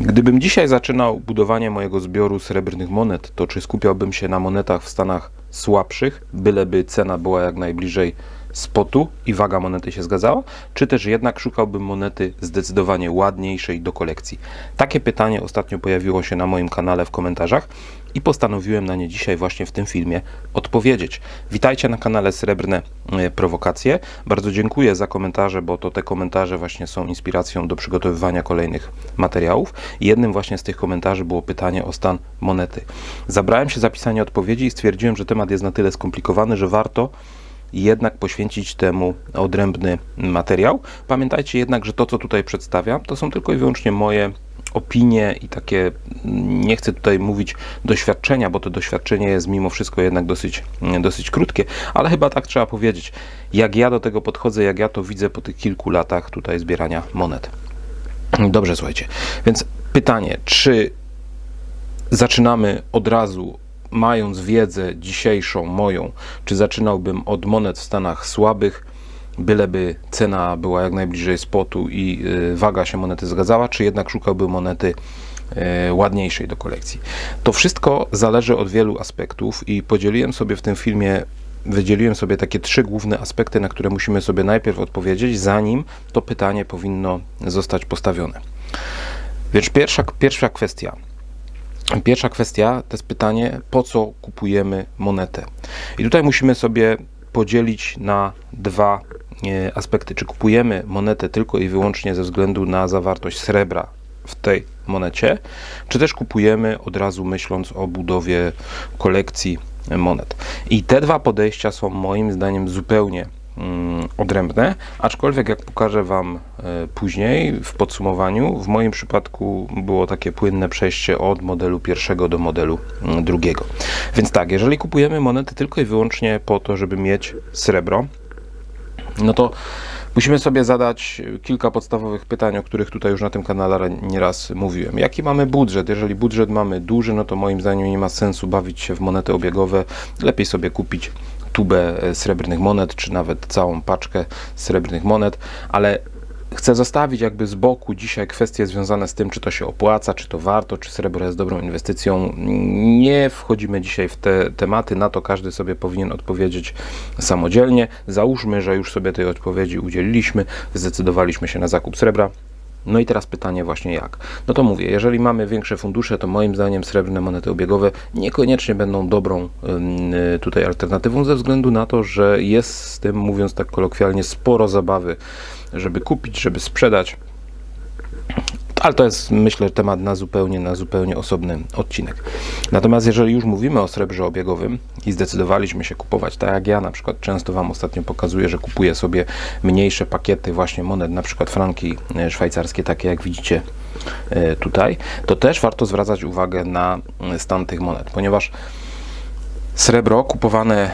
Gdybym dzisiaj zaczynał budowanie mojego zbioru srebrnych monet, to czy skupiałbym się na monetach w stanach słabszych, byleby cena była jak najbliżej spotu i waga monety się zgadzała, czy też jednak szukałbym monety zdecydowanie ładniejszej do kolekcji? Takie pytanie ostatnio pojawiło się na moim kanale w komentarzach i postanowiłem na nie dzisiaj właśnie w tym filmie odpowiedzieć. Witajcie na kanale Srebrne e, Prowokacje. Bardzo dziękuję za komentarze, bo to te komentarze właśnie są inspiracją do przygotowywania kolejnych materiałów. Jednym właśnie z tych komentarzy było pytanie o stan monety. Zabrałem się za pisanie odpowiedzi i stwierdziłem, że temat jest na tyle skomplikowany, że warto jednak poświęcić temu odrębny materiał. Pamiętajcie jednak, że to, co tutaj przedstawiam, to są tylko i wyłącznie moje opinie i takie, nie chcę tutaj mówić doświadczenia, bo to doświadczenie jest mimo wszystko jednak dosyć, dosyć krótkie, ale chyba tak trzeba powiedzieć, jak ja do tego podchodzę, jak ja to widzę po tych kilku latach tutaj zbierania monet. Dobrze, słuchajcie. Więc pytanie, czy zaczynamy od razu mając wiedzę dzisiejszą moją, czy zaczynałbym od monet w stanach słabych, byleby cena była jak najbliżej spotu i y, waga się monety zgadzała, czy jednak szukałbym monety y, ładniejszej do kolekcji. To wszystko zależy od wielu aspektów i podzieliłem sobie w tym filmie wydzieliłem sobie takie trzy główne aspekty, na które musimy sobie najpierw odpowiedzieć, zanim to pytanie powinno zostać postawione. Więc pierwsza, pierwsza kwestia. Pierwsza kwestia to jest pytanie, po co kupujemy monetę? I tutaj musimy sobie podzielić na dwa e, aspekty. Czy kupujemy monetę tylko i wyłącznie ze względu na zawartość srebra w tej monecie, czy też kupujemy od razu myśląc o budowie kolekcji monet. I te dwa podejścia są moim zdaniem zupełnie odrębne, aczkolwiek jak pokażę Wam e, później w podsumowaniu, w moim przypadku było takie płynne przejście od modelu pierwszego do modelu mm, drugiego. Więc tak, jeżeli kupujemy monety tylko i wyłącznie po to, żeby mieć srebro, no to musimy sobie zadać kilka podstawowych pytań, o których tutaj już na tym kanale nieraz mówiłem. Jaki mamy budżet? Jeżeli budżet mamy duży, no to moim zdaniem nie ma sensu bawić się w monety obiegowe. Lepiej sobie kupić tubę e, srebrnych monet, czy nawet całą paczkę srebrnych monet, ale chcę zostawić jakby z boku dzisiaj kwestie związane z tym, czy to się opłaca, czy to warto, czy srebro jest dobrą inwestycją. Nie wchodzimy dzisiaj w te tematy, na to każdy sobie powinien odpowiedzieć samodzielnie. Załóżmy, że już sobie tej odpowiedzi udzieliliśmy, zdecydowaliśmy się na zakup srebra. No i teraz pytanie właśnie jak? No to mówię, jeżeli mamy większe fundusze, to moim zdaniem srebrne monety obiegowe niekoniecznie będą dobrą y, tutaj alternatywą ze względu na to, że jest z tym, mówiąc tak kolokwialnie, sporo zabawy, żeby kupić, żeby sprzedać. Ale to jest, myślę, temat na zupełnie, na zupełnie osobny odcinek. Natomiast jeżeli już mówimy o srebrze obiegowym i zdecydowaliśmy się kupować, tak jak ja na przykład często Wam ostatnio pokazuję, że kupuję sobie mniejsze pakiety właśnie monet, na przykład franki e, szwajcarskie, takie jak widzicie e, tutaj, to też warto zwracać uwagę na e, stan tych monet, ponieważ srebro kupowane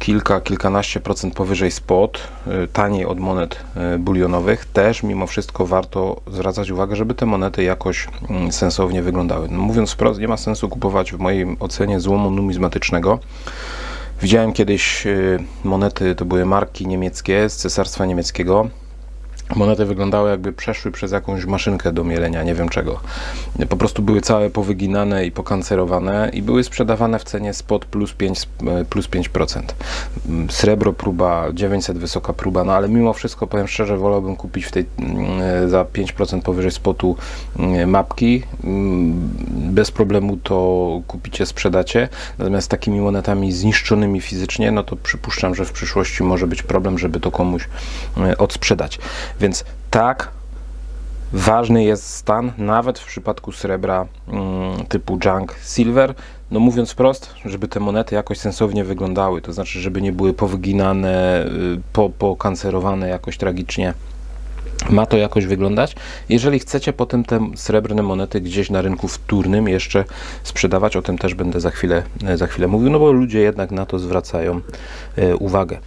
kilka, kilkanaście procent powyżej spot, y, taniej od monet y, bulionowych, też mimo wszystko warto zwracać uwagę, żeby te monety jakoś mm, sensownie wyglądały. No mówiąc wprost, nie ma sensu kupować w mojej ocenie złomu numizmatycznego. Widziałem kiedyś y, monety, to były marki niemieckie z Cesarstwa Niemieckiego monety wyglądały jakby przeszły przez jakąś maszynkę do mielenia, nie wiem czego. Po prostu były całe powyginane i pokancerowane i były sprzedawane w cenie spot plus 5%. Plus 5%. Srebro próba, 900 wysoka próba, no ale mimo wszystko powiem szczerze, wolałbym kupić w tej mm, za 5% powyżej spotu mm, mapki. Mm, bez problemu to kupicie, sprzedacie. Natomiast z takimi monetami zniszczonymi fizycznie, no to przypuszczam, że w przyszłości może być problem, żeby to komuś odsprzedać. Więc tak, ważny jest stan, nawet w przypadku srebra mm, typu junk silver. No mówiąc wprost, żeby te monety jakoś sensownie wyglądały, to znaczy, żeby nie były powyginane, y, po, pokancerowane jakoś tragicznie. Ma to jakoś wyglądać. Jeżeli chcecie potem te srebrne monety gdzieś na rynku wtórnym jeszcze sprzedawać, o tym też będę za chwilę, za chwilę mówił, no bo ludzie jednak na to zwracają y, uwagę.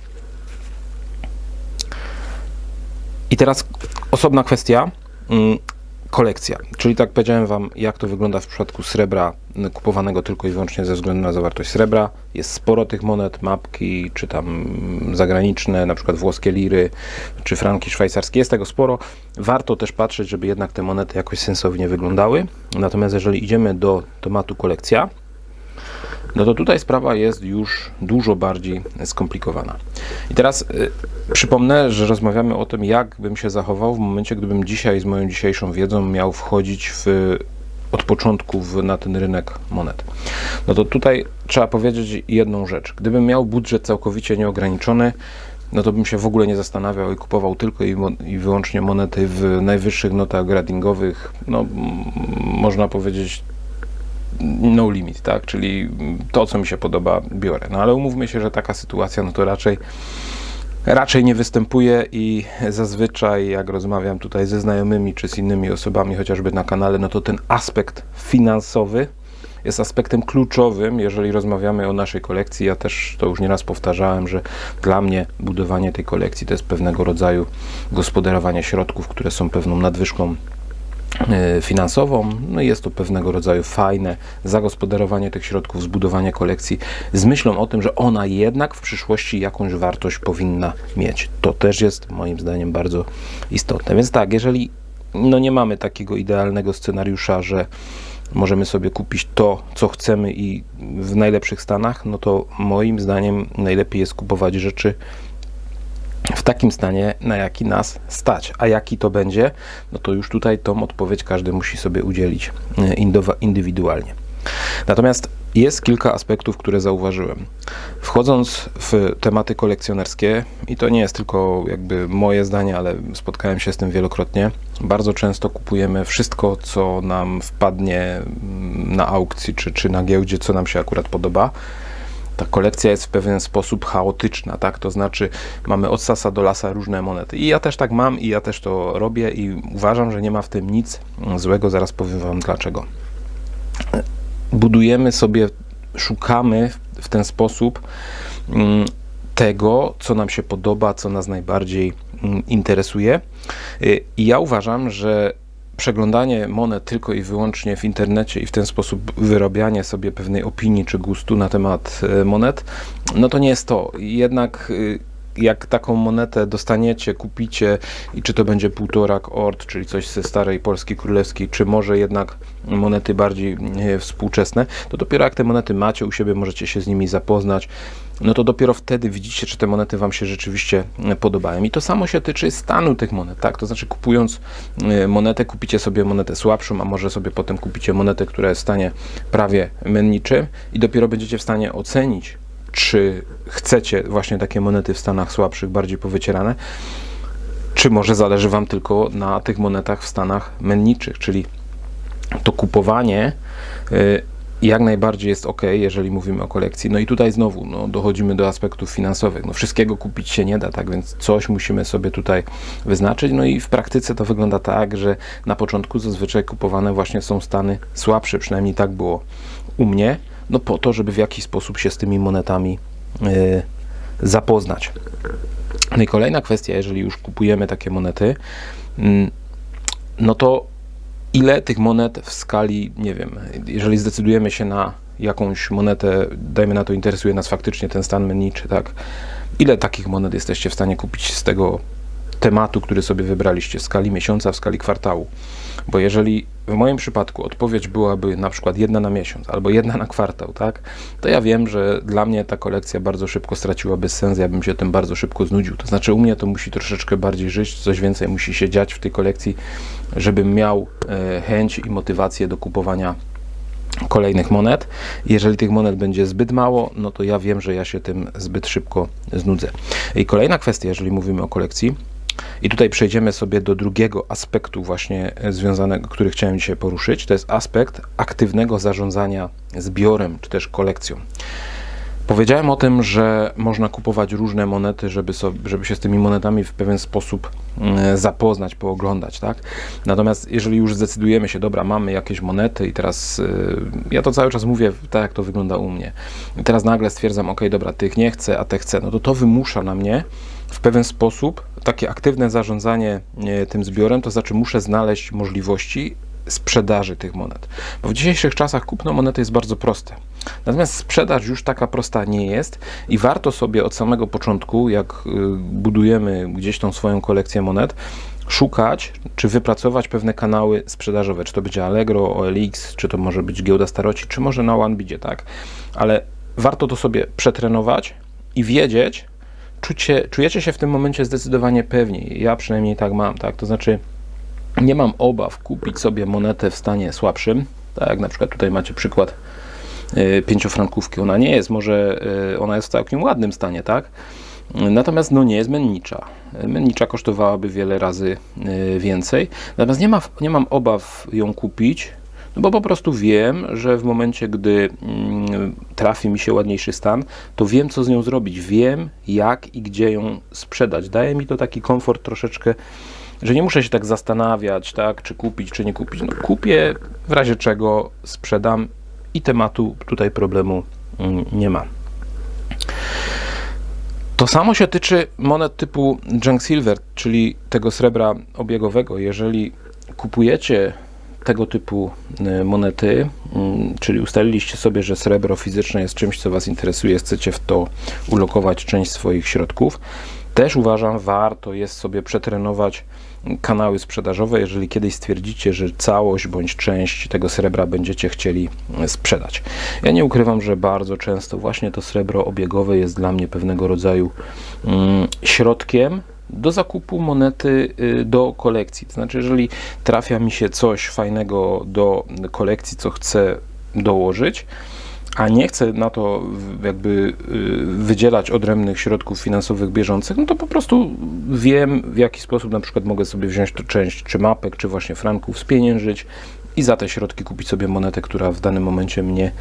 I teraz osobna kwestia. Mm, kolekcja. Czyli tak powiedziałem Wam, jak to wygląda w przypadku srebra kupowanego tylko i wyłącznie ze względu na zawartość srebra. Jest sporo tych monet, mapki, czy tam zagraniczne, na przykład włoskie liry, czy franki szwajcarskie. Jest tego sporo. Warto też patrzeć, żeby jednak te monety jakoś sensownie wyglądały. Natomiast jeżeli idziemy do tematu kolekcja, no to tutaj sprawa jest już dużo bardziej skomplikowana. I teraz y, przypomnę, że rozmawiamy o tym, jak bym się zachował w momencie, gdybym dzisiaj z moją dzisiejszą wiedzą miał wchodzić w, od początku w, na ten rynek monet. No to tutaj trzeba powiedzieć jedną rzecz. Gdybym miał budżet całkowicie nieograniczony, no to bym się w ogóle nie zastanawiał i kupował tylko i, i wyłącznie monety w najwyższych notach gradingowych. No, można powiedzieć no limit, tak? Czyli to, co mi się podoba, biorę. No ale umówmy się, że taka sytuacja, no to raczej raczej nie występuje i zazwyczaj jak rozmawiam tutaj ze znajomymi czy z innymi osobami, chociażby na kanale, no to ten aspekt finansowy jest aspektem kluczowym, jeżeli rozmawiamy o naszej kolekcji. Ja też to już nieraz powtarzałem, że dla mnie budowanie tej kolekcji to jest pewnego rodzaju gospodarowanie środków, które są pewną nadwyżką finansową. No jest to pewnego rodzaju fajne zagospodarowanie tych środków, zbudowanie kolekcji z myślą o tym, że ona jednak w przyszłości jakąś wartość powinna mieć. To też jest moim zdaniem bardzo istotne. Więc tak, jeżeli no nie mamy takiego idealnego scenariusza, że możemy sobie kupić to, co chcemy i w najlepszych stanach, no to moim zdaniem najlepiej jest kupować rzeczy w takim stanie, na jaki nas stać. A jaki to będzie, no to już tutaj tą odpowiedź każdy musi sobie udzielić e, indywidualnie. Natomiast jest kilka aspektów, które zauważyłem. Wchodząc w tematy kolekcjonerskie, i to nie jest tylko jakby moje zdanie, ale spotkałem się z tym wielokrotnie, bardzo często kupujemy wszystko, co nam wpadnie mm, na aukcji czy, czy na giełdzie, co nam się akurat podoba ta kolekcja jest w pewien sposób chaotyczna, tak? To znaczy mamy od sasa do lasa różne monety. I ja też tak mam i ja też to robię i uważam, że nie ma w tym nic złego, zaraz powiem wam dlaczego. Budujemy sobie, szukamy w ten sposób mm, tego, co nam się podoba, co nas najbardziej mm, interesuje. Y, I ja uważam, że przeglądanie monet tylko i wyłącznie w internecie i w ten sposób wyrabianie sobie pewnej opinii czy gustu na temat e, monet, no to nie jest to. Jednak y, jak taką monetę dostaniecie, kupicie i czy to będzie półtorak ort, czyli coś ze starej Polski Królewskiej, czy może jednak monety bardziej e, współczesne, to dopiero jak te monety macie u siebie, możecie się z nimi zapoznać, no to dopiero wtedy widzicie, czy te monety Wam się rzeczywiście e, podobają. I to samo się tyczy stanu tych monet, tak? To znaczy kupując e, monetę, kupicie sobie monetę słabszą, a może sobie potem kupicie monetę, która jest w stanie prawie menniczym i dopiero będziecie w stanie ocenić, czy chcecie właśnie takie monety w stanach słabszych, bardziej powycierane, czy może zależy Wam tylko na tych monetach w stanach menniczych, czyli to kupowanie y, jak najbardziej jest ok, jeżeli mówimy o kolekcji. No i tutaj znowu no, dochodzimy do aspektów finansowych. No, wszystkiego kupić się nie da, tak więc coś musimy sobie tutaj wyznaczyć. No i w praktyce to wygląda tak, że na początku zazwyczaj kupowane właśnie są stany słabsze, przynajmniej tak było u mnie, no po to, żeby w jakiś sposób się z tymi monetami y, zapoznać. No i kolejna kwestia, jeżeli już kupujemy takie monety, mm, no to ile tych monet w skali, nie wiem, jeżeli zdecydujemy się na jakąś monetę, dajmy na to, interesuje nas faktycznie ten stan menniczy, tak? Ile takich monet jesteście w stanie kupić z tego tematu, który sobie wybraliście, w skali miesiąca, w skali kwartału? Bo jeżeli w moim przypadku odpowiedź byłaby na przykład jedna na miesiąc albo jedna na kwartał, tak, to ja wiem, że dla mnie ta kolekcja bardzo szybko straciłaby sens, ja bym się tym bardzo szybko znudził. To znaczy u mnie to musi troszeczkę bardziej żyć, coś więcej musi się dziać w tej kolekcji, żebym miał e, chęć i motywację do kupowania kolejnych monet. Jeżeli tych monet będzie zbyt mało, no to ja wiem, że ja się tym zbyt szybko znudzę. I kolejna kwestia, jeżeli mówimy o kolekcji, i tutaj przejdziemy sobie do drugiego aspektu właśnie e, związanego, który chciałem dzisiaj poruszyć. To jest aspekt aktywnego zarządzania zbiorem czy też kolekcją. Powiedziałem o tym, że można kupować różne monety, żeby, sobie, żeby się z tymi monetami w pewien sposób mm, zapoznać, pooglądać, tak? Natomiast jeżeli już zdecydujemy się, dobra, mamy jakieś monety i teraz y, ja to cały czas mówię tak, jak to wygląda u mnie. I teraz nagle stwierdzam, ok, dobra, tych nie chcę, a te chcę, no to to wymusza na mnie w pewien sposób takie aktywne zarządzanie e, tym zbiorem, to znaczy muszę znaleźć możliwości sprzedaży tych monet. Bo w dzisiejszych czasach kupno monety jest bardzo proste. Natomiast sprzedaż już taka prosta nie jest i warto sobie od samego początku, jak y, budujemy gdzieś tą swoją kolekcję monet, szukać czy wypracować pewne kanały sprzedażowe, czy to będzie Allegro, OLX, czy to może być giełda staroci, czy może na OneBidzie, tak? Ale warto to sobie przetrenować i wiedzieć, czucie, czujecie się w tym momencie zdecydowanie pewniej. Ja przynajmniej tak mam, tak? To znaczy nie mam obaw kupić sobie monetę w stanie słabszym, tak jak na przykład tutaj macie przykład pięciofrankówki. Ona nie jest, może yy, ona jest w całkiem ładnym stanie, tak? Natomiast no nie jest mennicza. Mennicza kosztowałaby wiele razy yy, więcej. Natomiast nie, ma, nie mam obaw ją kupić, no bo po prostu wiem, że w momencie, gdy mm, trafi mi się ładniejszy stan, to wiem, co z nią zrobić. Wiem, jak i gdzie ją sprzedać. Daje mi to taki komfort troszeczkę, że nie muszę się tak zastanawiać, tak, czy kupić, czy nie kupić. No, kupię, w razie czego sprzedam i tematu tutaj problemu mm, nie ma. To samo się tyczy monet typu junk silver, czyli tego srebra obiegowego. Jeżeli kupujecie tego typu e, monety, mm, czyli ustaliliście sobie, że srebro fizyczne jest czymś, co Was interesuje, chcecie w to ulokować część swoich środków, też uważam, warto jest sobie przetrenować kanały sprzedażowe, jeżeli kiedyś stwierdzicie, że całość bądź część tego srebra będziecie chcieli e, sprzedać. Ja nie ukrywam, że bardzo często właśnie to srebro obiegowe jest dla mnie pewnego rodzaju mm, środkiem do zakupu monety y, do kolekcji. To znaczy, jeżeli trafia mi się coś fajnego do kolekcji, co chcę dołożyć, a nie chcę na to jakby y, wydzielać odrębnych środków finansowych bieżących, no to po prostu wiem, w jaki sposób na przykład mogę sobie wziąć część czy mapek, czy właśnie franków, spieniężyć i za te środki kupić sobie monetę, która w danym momencie mnie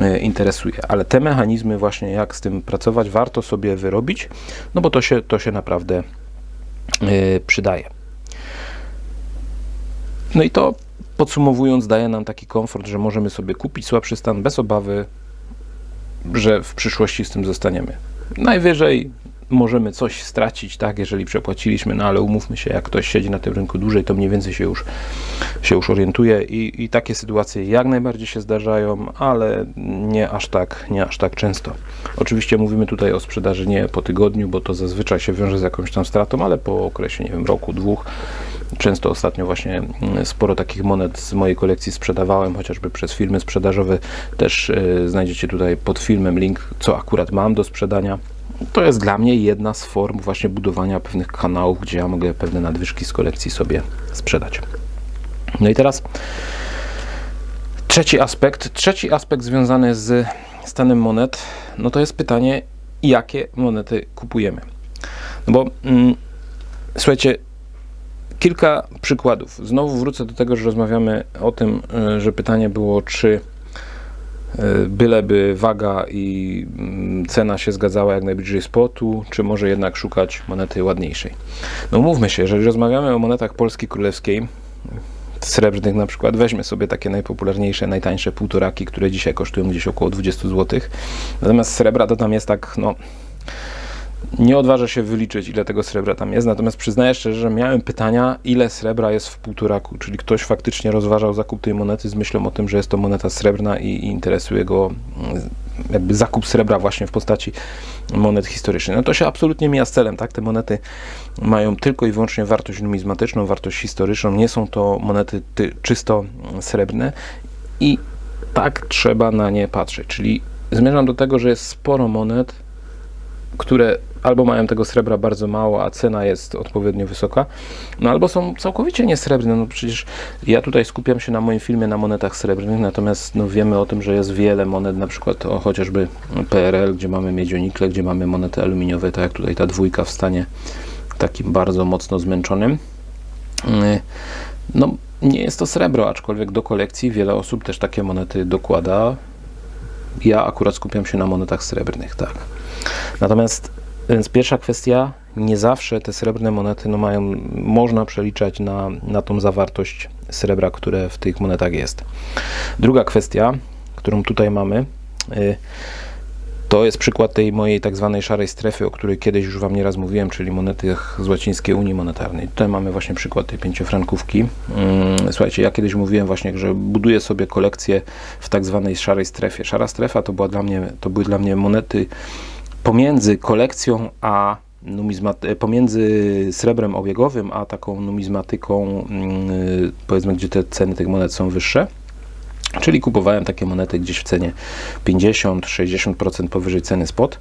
y, interesuje. Ale te mechanizmy właśnie, jak z tym pracować, warto sobie wyrobić, no bo to się, to się naprawdę Y, przydaje. No i to podsumowując, daje nam taki komfort, że możemy sobie kupić słabszy stan bez obawy, że w przyszłości z tym zostaniemy. Najwyżej możemy coś stracić, tak, jeżeli przepłaciliśmy, no ale umówmy się, jak ktoś siedzi na tym rynku dłużej, to mniej więcej się już, się już orientuje i, i takie sytuacje jak najbardziej się zdarzają, ale nie aż tak, nie aż tak często. Oczywiście mówimy tutaj o sprzedaży nie po tygodniu, bo to zazwyczaj się wiąże z jakąś tam stratą, ale po okresie, nie wiem, roku, dwóch. Często ostatnio właśnie mm, sporo takich monet z mojej kolekcji sprzedawałem, chociażby przez firmy sprzedażowe. Też yy, znajdziecie tutaj pod filmem link, co akurat mam do sprzedania to jest dla mnie jedna z form właśnie budowania pewnych kanałów, gdzie ja mogę pewne nadwyżki z kolekcji sobie sprzedać. No i teraz trzeci aspekt. Trzeci aspekt związany z stanem monet, no to jest pytanie, jakie monety kupujemy. No bo mm, słuchajcie, kilka przykładów. Znowu wrócę do tego, że rozmawiamy o tym, y, że pytanie było, czy E, byleby waga i mm, cena się zgadzała jak najbliżej spotu, czy może jednak szukać monety ładniejszej. No mówmy się, jeżeli rozmawiamy o monetach Polski Królewskiej, srebrnych na przykład, weźmy sobie takie najpopularniejsze, najtańsze półtoraki, które dzisiaj kosztują gdzieś około 20 zł. Natomiast srebra to tam jest tak, no nie odważę się wyliczyć, ile tego srebra tam jest, natomiast przyznaję szczerze, że miałem pytania, ile srebra jest w półtoraku, czyli ktoś faktycznie rozważał zakup tej monety z myślą o tym, że jest to moneta srebrna i, i interesuje go mm, jakby zakup srebra właśnie w postaci monet historycznych. No to się absolutnie mija z celem, tak? Te monety mają tylko i wyłącznie wartość numizmatyczną, wartość historyczną, nie są to monety ty, czysto srebrne i tak trzeba na nie patrzeć, czyli zmierzam do tego, że jest sporo monet, które albo mają tego srebra bardzo mało, a cena jest odpowiednio wysoka, no albo są całkowicie niesrebrne. No przecież ja tutaj skupiam się na moim filmie na monetach srebrnych, natomiast no wiemy o tym, że jest wiele monet, na przykład o chociażby PRL, gdzie mamy miedzionikle, gdzie mamy monety aluminiowe, tak jak tutaj ta dwójka w stanie takim bardzo mocno zmęczonym. No, nie jest to srebro, aczkolwiek do kolekcji wiele osób też takie monety dokłada Ja akurat skupiam się na monetach srebrnych, tak. Natomiast więc pierwsza kwestia, nie zawsze te srebrne monety no mają, można przeliczać na, na tą zawartość srebra, które w tych monetach jest. Druga kwestia, którą tutaj mamy, y, to jest przykład tej mojej tak zwanej szarej strefy, o której kiedyś już Wam nieraz mówiłem, czyli monety z łacińskiej Unii Monetarnej. Tutaj mamy właśnie przykład tej pięciofrankówki. Mm, słuchajcie, ja kiedyś mówiłem właśnie, że buduję sobie kolekcję w tak zwanej szarej strefie. Szara strefa to, była dla mnie, to były dla mnie monety pomiędzy kolekcją a numizmat- pomiędzy srebrem obiegowym, a taką numizmatyką, mm, powiedzmy, gdzie te ceny tych monet są wyższe. Czyli kupowałem takie monety gdzieś w cenie 50-60% powyżej ceny spot.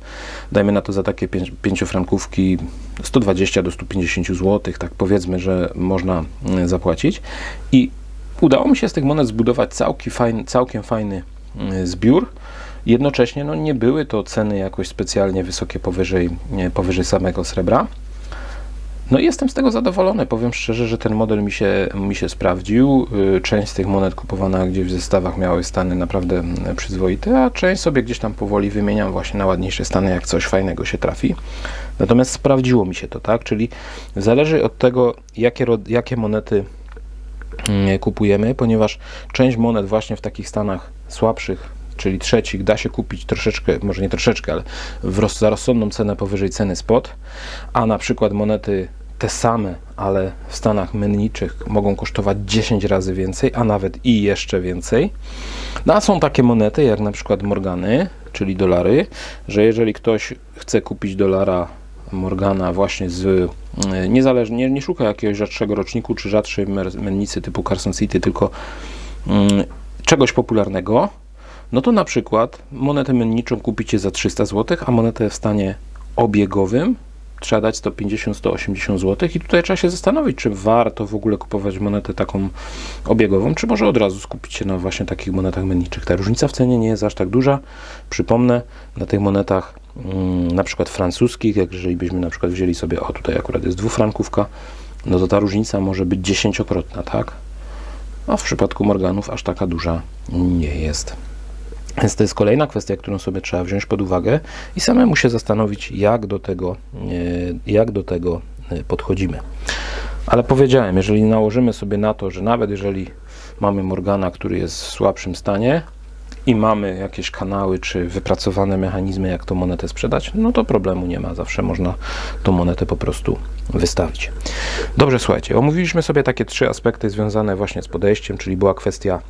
Dajmy na to za takie pięciofrankówki 120 do 150 zł, tak powiedzmy, że można mm, zapłacić. I udało mi się z tych monet zbudować całkiem fajny, całkiem fajny zbiór. Jednocześnie no, nie były to ceny jakoś specjalnie wysokie powyżej, powyżej samego srebra. No i jestem z tego zadowolony. Powiem szczerze, że ten model mi się, mi się sprawdził. Y, część z tych monet kupowana gdzieś w zestawach miały stany naprawdę przyzwoite, a część sobie gdzieś tam powoli wymieniam właśnie na ładniejsze stany, jak coś fajnego się trafi. Natomiast sprawdziło mi się to, tak? Czyli zależy od tego, jakie, jakie monety mm, kupujemy, ponieważ część monet właśnie w takich stanach słabszych czyli trzecich, da się kupić troszeczkę, może nie troszeczkę, ale w za rozsądną cenę powyżej ceny spot, a na przykład monety te same, ale w stanach menniczych mogą kosztować 10 razy więcej, a nawet i jeszcze więcej. No a są takie monety jak na przykład Morgany, czyli dolary, że jeżeli ktoś chce kupić dolara Morgana właśnie z e, niezależnie, nie, nie szuka jakiegoś rzadszego roczniku czy rzadszej mennicy typu Carson City, tylko mm, czegoś popularnego, no to na przykład monetę menniczą kupicie za 300 zł, a monetę w stanie obiegowym trzeba dać 150-180 zł i tutaj trzeba się zastanowić, czy warto w ogóle kupować monetę taką obiegową, czy może od razu skupić się na właśnie takich monetach menniczych. Ta różnica w cenie nie jest aż tak duża. Przypomnę, na tych monetach mm, na przykład francuskich, jak jeżeli byśmy na przykład wzięli sobie, o tutaj akurat jest dwufrankówka, no to ta różnica może być dziesięciokrotna, tak? A w przypadku Morganów aż taka duża nie jest. Więc to jest kolejna kwestia, którą sobie trzeba wziąć pod uwagę i samemu się zastanowić, jak do tego, e, jak do tego e, podchodzimy. Ale powiedziałem, jeżeli nałożymy sobie na to, że nawet jeżeli mamy Morgana, który jest w słabszym stanie i mamy jakieś kanały czy wypracowane mechanizmy, jak tą monetę sprzedać, no to problemu nie ma. Zawsze można tą monetę po prostu wystawić. Dobrze, słuchajcie, omówiliśmy sobie takie trzy aspekty związane właśnie z podejściem, czyli była kwestia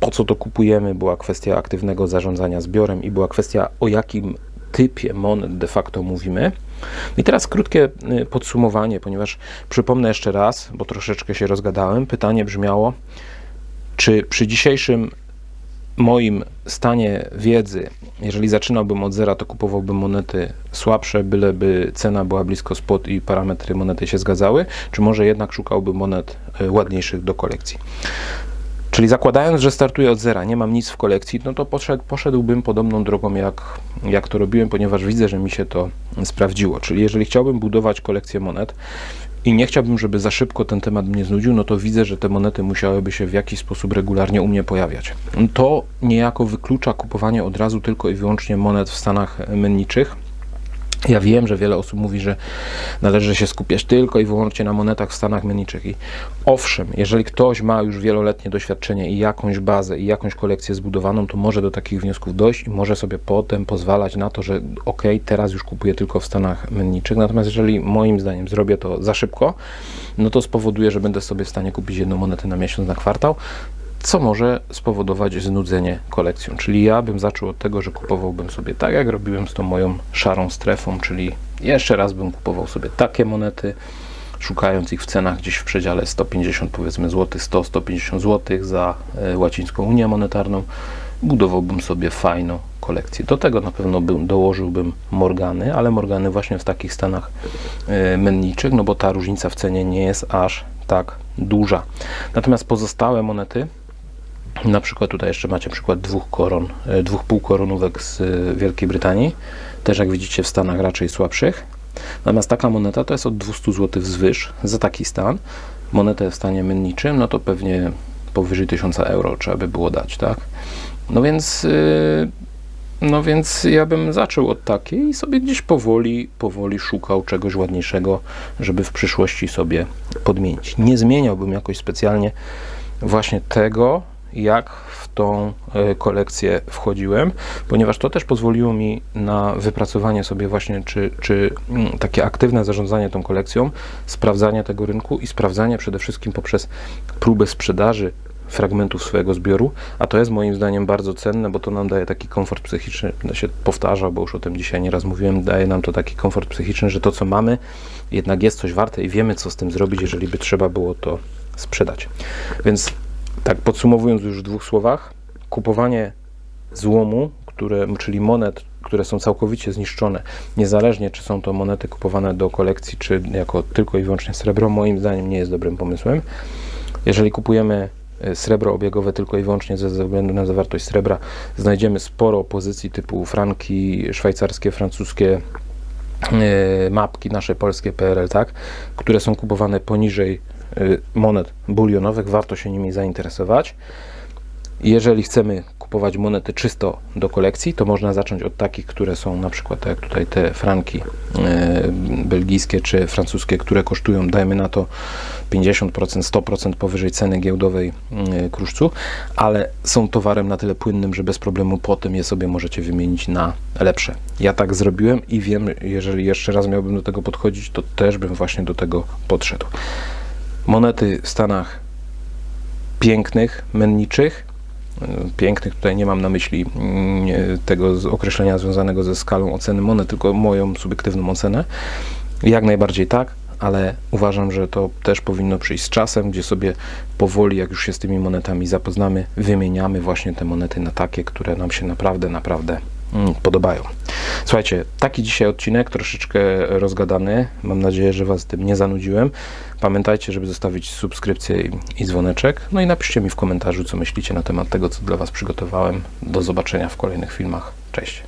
po co to kupujemy, była kwestia aktywnego zarządzania zbiorem i była kwestia o jakim typie monet de facto mówimy. I teraz krótkie y, podsumowanie, ponieważ przypomnę jeszcze raz, bo troszeczkę się rozgadałem. Pytanie brzmiało, czy przy dzisiejszym moim stanie wiedzy, jeżeli zaczynałbym od zera, to kupowałbym monety słabsze, byleby cena była blisko spot i parametry monety się zgadzały, czy może jednak szukałbym monet y, ładniejszych do kolekcji. Czyli zakładając, że startuję od zera, nie mam nic w kolekcji, no to poszedł, poszedłbym podobną drogą, jak, jak to robiłem, ponieważ widzę, że mi się to sprawdziło. Czyli jeżeli chciałbym budować kolekcję monet i nie chciałbym, żeby za szybko ten temat mnie znudził, no to widzę, że te monety musiałyby się w jakiś sposób regularnie u mnie pojawiać. To niejako wyklucza kupowanie od razu tylko i wyłącznie monet w stanach menniczych ja wiem, że wiele osób mówi, że należy się skupiać tylko i wyłącznie na monetach w Stanach Menniczych. I owszem, jeżeli ktoś ma już wieloletnie doświadczenie i jakąś bazę i jakąś kolekcję zbudowaną, to może do takich wniosków dojść i może sobie potem pozwalać na to, że ok, teraz już kupuję tylko w Stanach Menniczych. Natomiast jeżeli moim zdaniem zrobię to za szybko, no to spowoduje, że będę sobie w stanie kupić jedną monetę na miesiąc, na kwartał, co może spowodować znudzenie kolekcją. Czyli ja bym zaczął od tego, że kupowałbym sobie tak, jak robiłem z tą moją szarą strefą, czyli jeszcze raz bym kupował sobie takie monety, szukając ich w cenach gdzieś w przedziale 150 powiedzmy złotych, 100-150 zł za e, łacińską Unię Monetarną. Budowałbym sobie fajną kolekcję. Do tego na pewno bym, dołożyłbym Morgany, ale Morgany właśnie w takich stanach e, menniczych, no bo ta różnica w cenie nie jest aż tak duża. Natomiast pozostałe monety na przykład tutaj jeszcze macie przykład dwóch koron, e, dwóch półkoronówek z e, Wielkiej Brytanii, też jak widzicie w Stanach raczej słabszych. Natomiast taka moneta to jest od 200 zł wzwyż za taki stan. Monetę w stanie menniczym, no to pewnie powyżej 1000 euro trzeba by było dać, tak? No więc yy, No więc ja bym zaczął od takiej i sobie gdzieś powoli, powoli szukał czegoś ładniejszego, żeby w przyszłości sobie podmienić. Nie zmieniałbym jakoś specjalnie właśnie tego, jak w tą e, kolekcję wchodziłem, ponieważ to też pozwoliło mi na wypracowanie sobie właśnie, czy, czy mm, takie aktywne zarządzanie tą kolekcją, sprawdzanie tego rynku i sprawdzanie przede wszystkim poprzez próbę sprzedaży fragmentów swojego zbioru, a to jest moim zdaniem bardzo cenne, bo to nam daje taki komfort psychiczny, będę się powtarzał, bo już o tym dzisiaj nieraz mówiłem, daje nam to taki komfort psychiczny, że to co mamy jednak jest coś warte i wiemy co z tym zrobić, jeżeli by trzeba było to sprzedać. Więc tak podsumowując już w dwóch słowach, kupowanie złomu, które, czyli monet, które są całkowicie zniszczone, niezależnie czy są to monety kupowane do kolekcji, czy jako tylko i wyłącznie srebro, moim zdaniem nie jest dobrym pomysłem. Jeżeli kupujemy e, srebro obiegowe tylko i wyłącznie ze względu na zawartość srebra, znajdziemy sporo pozycji typu franki szwajcarskie, francuskie, e, mapki nasze polskie PRL, tak, które są kupowane poniżej monet bulionowych, warto się nimi zainteresować. Jeżeli chcemy kupować monety czysto do kolekcji, to można zacząć od takich, które są na przykład tak jak tutaj te franki e, belgijskie czy francuskie, które kosztują, dajmy na to 50%, 100% powyżej ceny giełdowej e, kruszcu, ale są towarem na tyle płynnym, że bez problemu potem je sobie możecie wymienić na lepsze. Ja tak zrobiłem i wiem, jeżeli jeszcze raz miałbym do tego podchodzić, to też bym właśnie do tego podszedł. Monety w Stanach pięknych, menniczych, pięknych. Tutaj nie mam na myśli mm, tego określenia związanego ze skalą oceny monet, tylko moją subiektywną ocenę. Jak najbardziej tak, ale uważam, że to też powinno przyjść z czasem, gdzie sobie powoli, jak już się z tymi monetami zapoznamy, wymieniamy właśnie te monety na takie, które nam się naprawdę, naprawdę podobają. Słuchajcie, taki dzisiaj odcinek, troszeczkę rozgadany. Mam nadzieję, że Was tym nie zanudziłem. Pamiętajcie, żeby zostawić subskrypcję i, i dzwoneczek. No i napiszcie mi w komentarzu, co myślicie na temat tego, co dla Was przygotowałem. Do zobaczenia w kolejnych filmach. Cześć.